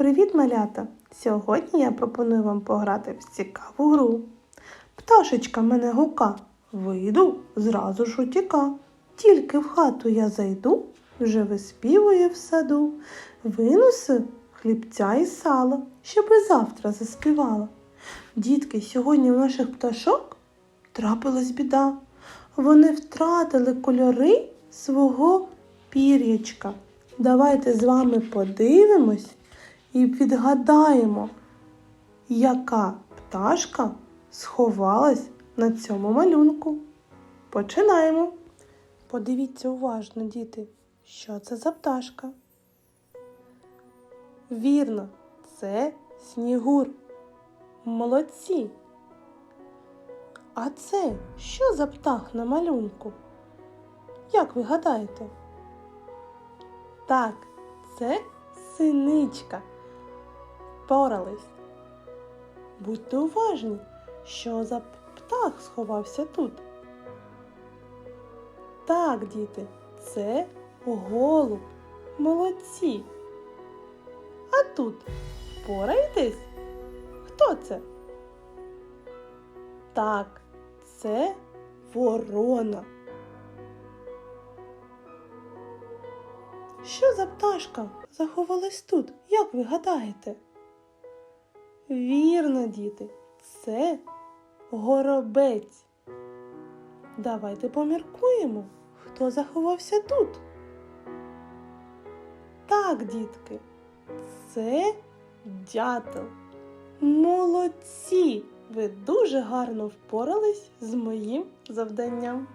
Привіт, малята! Сьогодні я пропоную вам пограти в цікаву гру. Пташечка мене гука, вийду, зразу ж утіка. Тільки в хату я зайду, вже виспівує в саду. Винуси хлібця і сало, щоби завтра заспівала. Дітки, сьогодні у наших пташок трапилась біда. Вони втратили кольори свого пір'ячка. Давайте з вами подивимось і відгадаємо, яка пташка сховалась на цьому малюнку. Починаємо. Подивіться уважно, діти, що це за пташка. Вірно, це снігур. Молодці. А це що за птах на малюнку? Як ви гадаєте? Так, це синичка. Впорались. Будьте уважні, що за птах сховався тут. Так, діти, це голуб. Молодці. А тут впораєтесь? Хто це? Так, це ворона. Що за пташка заховалась тут? Як ви гадаєте? Вірно, діти, це горобець. Давайте поміркуємо, хто заховався тут. Так, дітки, це дятел. Молодці! Ви дуже гарно впорались з моїм завданням.